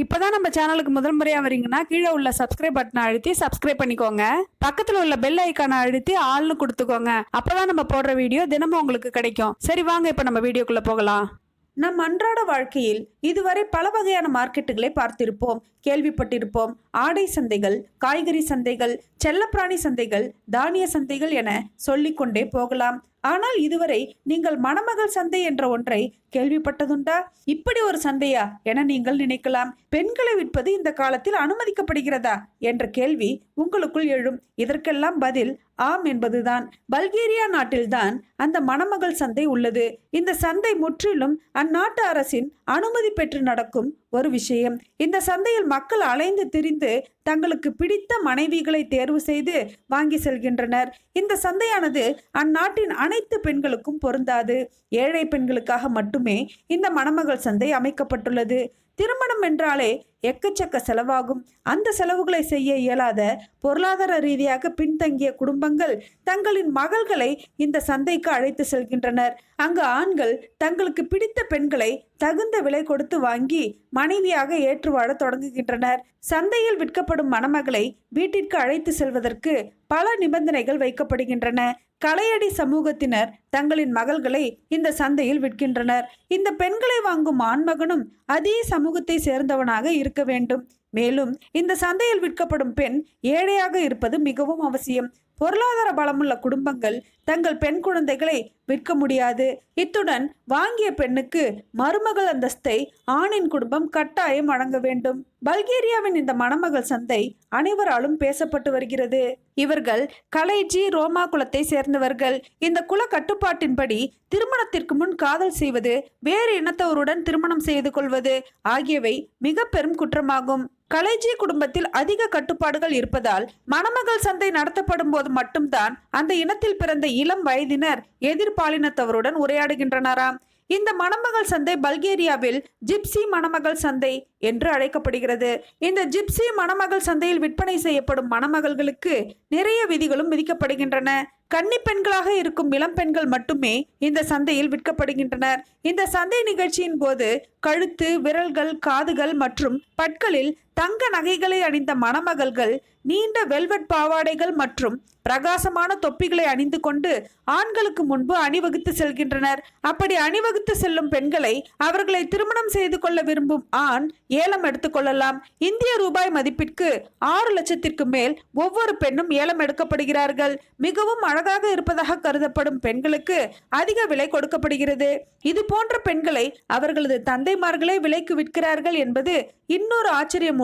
இப்போதான் நம்ம சேனலுக்கு முதல் முறையாக வரீங்கன்னா கீழே உள்ள சப்ஸ்கிரைப் பட்டனை அழுத்தி சப்ஸ்கிரைப் பண்ணிக்கோங்க. பக்கத்தில் உள்ள பெல் ஐக்கானை அழுத்தி ஆள்னு கொடுத்துக்கோங்க. அப்போதான் நம்ம போடுற வீடியோ தினமும் உங்களுக்கு கிடைக்கும். சரி வாங்க இப்போ நம்ம வீடியோக்குள்ளே போகலாம். நம் அன்றாட வாழ்க்கையில் இதுவரை பல வகையான மார்க்கெட்டுகளை பார்த்திருப்போம். கேள்விப்பட்டிருப்போம். ஆடை சந்தைகள் காய்கறி சந்தைகள் செல்லப்பிராணி சந்தைகள் தானிய சந்தைகள் என சொல்லிக்கொண்டே போகலாம். ஆனால் இதுவரை நீங்கள் மணமகள் சந்தை என்ற ஒன்றை கேள்விப்பட்டதுண்டா? இப்படி ஒரு சந்தையா என நீங்கள் நினைக்கலாம். பெண்களை விற்பது இந்த காலத்தில் அனுமதிக்கப்படுகிறதா? என்ற கேள்வி உங்களுக்குள் எழும். இதற்கெல்லாம் பதில் ஆம் என்பதுதான். பல்கேரியா நாட்டில்தான் அந்த மணமகள் சந்தை உள்ளது. இந்த சந்தை முற்றிலும் அந்நாட்டு அரசின் அனுமதி பெற்று நடக்கும் ஒரு விஷயம். இந்த சந்தையில் மக்கள் அலைந்து திரிந்து தங்களுக்கு பிடித்த மனைவிகளை தேர்வு செய்து வாங்கி செல்கின்றனர். இந்த சந்தையானது அந்நாட்டின் அனைத்து பெண்களுக்கும் பொருந்தாது. ஏழை பெண்களுக்காக மட்டுமே இந்த மணமகள் சந்தை அமைக்கப்பட்டுள்ளது. திருமணம் என்றாலே எக்கச்சக்க செலவாகும். அந்த செலவுகளை செய்ய இயலாத பொருளாதார ரீதியாக பின்தங்கிய குடும்பங்கள் தங்களின் மகள்களை இந்த சந்தைக்கு அழைத்து செல்கின்றனர். அங்கு ஆண்கள் தங்களுக்கு பிடித்த பெண்களை தகுந்த விலை கொடுத்து வாங்கி மனைவியாக ஏற்றுவாழ தொடங்குகின்றனர். சந்தையில் விற்கப்படும் மணமகளை வீட்டிற்கு அழைத்து செல்வதற்கு பல நிபந்தனைகள் வைக்கப்படுகின்றன. கலையடி சமூகத்தினர் தங்களின் மகள்களை இந்த சந்தையில் விற்கின்றனர். இந்த பெண்களை வாங்கும் ஆண்மகனும் அதே சமூகத்தை சேர்ந்தவனாக இருக்க வேண்டும். மேலும் இந்த சந்தையில் விற்கப்படும் பெண் ஏழையாக இருப்பது மிகவும் அவசியம். பொருளாதார பலமுள்ள குடும்பங்கள் தங்கள் பெண் குழந்தைகளை விற்க முடியாது. இத்துடன் வாங்கிய பெண்ணுக்கு மருமகள் அந்தஸ்தை ஆணின் குடும்பம் கட்டாயம் வழங்க வேண்டும். பல்கேரியாவின் இந்த மணமகள் சந்தை அனைவராலும் பேசப்பட்டு வருகிறது. இவர்கள் கலைஜி ரோமா குலத்தை சேர்ந்தவர்கள். இந்த குல கட்டுப்பாட்டின்படி திருமணத்திற்கு முன் காதல் செய்வது வேறு இனத்தவருடன் திருமணம் செய்து கொள்வது ஆகியவை மிக பெரும் குற்றமாகும். கலைஜி குடும்பத்தில் அதிக கட்டுப்பாடுகள் இருப்பதால் மணமகள் சந்தை நடத்தப்படும் போது மட்டும்தான் அந்த இனத்தில் பிறந்த இளம் வயதினர் எதிர்பாலினத்தவருடன் உரையாடுகின்றனராம். இந்த மணமகள் சந்தை பல்கேரியாவில் ஜிப்சி மணமகள் சந்தை என்று அழைக்கப்படுகிறது. இந்த ஜிப்சி மணமகள் சந்தையில் விற்பனை செய்யப்படும் மணமகள்களுக்கு நிறைய விதிகளும் விதிக்கப்படுகின்றன. கன்னி பெண்களாக இருக்கும் இளம் பெண்கள் மட்டுமே இந்த சந்தையில் விற்கப்படுகின்றனர். இந்த சந்தை நிகழ்ச்சியின் போது கழுத்து விரல்கள் காதுகள் மற்றும் பற்களில் தங்க நகைகளை அணிந்த மணமகள்கள் நீண்ட வெல்வெட் பாவாடைகள் மற்றும் பிரகாசமான தொப்பிகளை அணிந்து கொண்டு ஆண்களுக்கு முன்பு அணிவகுத்து செல்கின்றனர். அப்படி அணிவகுத்து செல்லும் பெண்களை அவர்களை திருமணம் செய்து கொள்ள விரும்பும் ஆண் ஏலம் எடுத்துக்கொள்ளலாம் இந்திய ரூபாய் மதிப்பிற்கு ஆறு லட்சத்திற்கு மேல் ஒவ்வொரு பெண்ணும் ஏலம் எடுக்கப்படுகிறார்கள். மிகவும் அழகாக இருப்பதாக கருதப்படும் பெண்களுக்கு அதிக விலை கொடுக்கப்படுகிறது. இது போன்ற பெண்களை அவர்களது தந்தைமார்களே விலைக்கு விற்கிறார்கள் என்பது இன்னொரு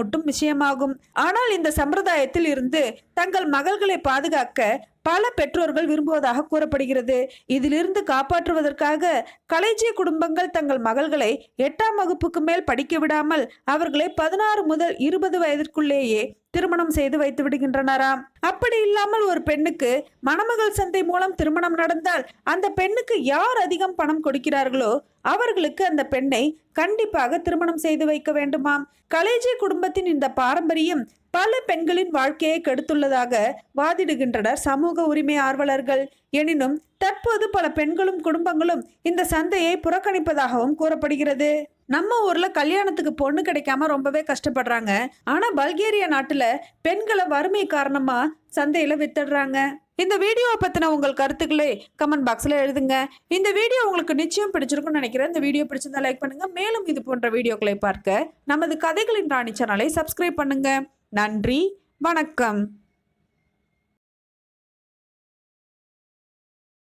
ஒட்டும் விஷயமாகும். ஆனால் இந்த சம்பிரதாயத்தில் இருந்து தங்கள் மகள்களை பாதுகாக்க பல பெற்றோர்கள் விரும்புவதாக கூறப்படுகிறது. இதிலிருந்து காப்பாற்றுவதற்காக கலைஜிய குடும்பங்கள் தங்கள் மகள்களை எட்டாம் வகுப்புக்கு மேல் படிக்க விடாமல் அவர்களை பதினாறு முதல் இருபது வயதிற்குள்ளேயே திருமணம் செய்து வைத்து விடுகின்றனராம் அப்படி இல்லாமல் ஒரு பெண்ணுக்கு மணமகள் சந்தை மூலம் திருமணம் நடந்தால் அந்த பெண்ணுக்கு யார் அதிகம் பணம் கொடுக்கிறார்களோ அவர்களுக்கு அந்த பெண்ணை கண்டிப்பாக திருமணம் செய்து வைக்க வேண்டுமாம். கலேஜி குடும்பத்தின் இந்த பாரம்பரியம் பல பெண்களின் வாழ்க்கையை கெடுத்துள்ளதாக வாதிடுகின்றனர் சமூக உரிமை ஆர்வலர்கள். எனினும் தற்போது பல பெண்களும் குடும்பங்களும் இந்த சந்தையை புறக்கணிப்பதாகவும் கூறப்படுகிறது. நம்ம ஊர்ல கல்யாணத்துக்கு பொண்ணு கிடைக்காம ரொம்பவே கஷ்டப்படுறாங்க. ஆனா பல்கேரியா நாட்டுல பெண்களை வறுமை காரணமா சந்தையில வித்துடுறாங்க. இந்த வீடியோவை பத்தின உங்கள் கருத்துக்களை கமெண்ட் பாக்ஸ்ல எழுதுங்க. இந்த வீடியோ உங்களுக்கு நிச்சயம் பிடிச்சிருக்கும்னு நினைக்கிறேன். இந்த வீடியோ பிடிச்சிருந்தா லைக் பண்ணுங்க. மேலும் இது போன்ற வீடியோக்களை பார்க்க நமது கதைகளின் ராணி சேனலை சப்ஸ்கிரைப் பண்ணுங்க. நன்றி. வணக்கம்.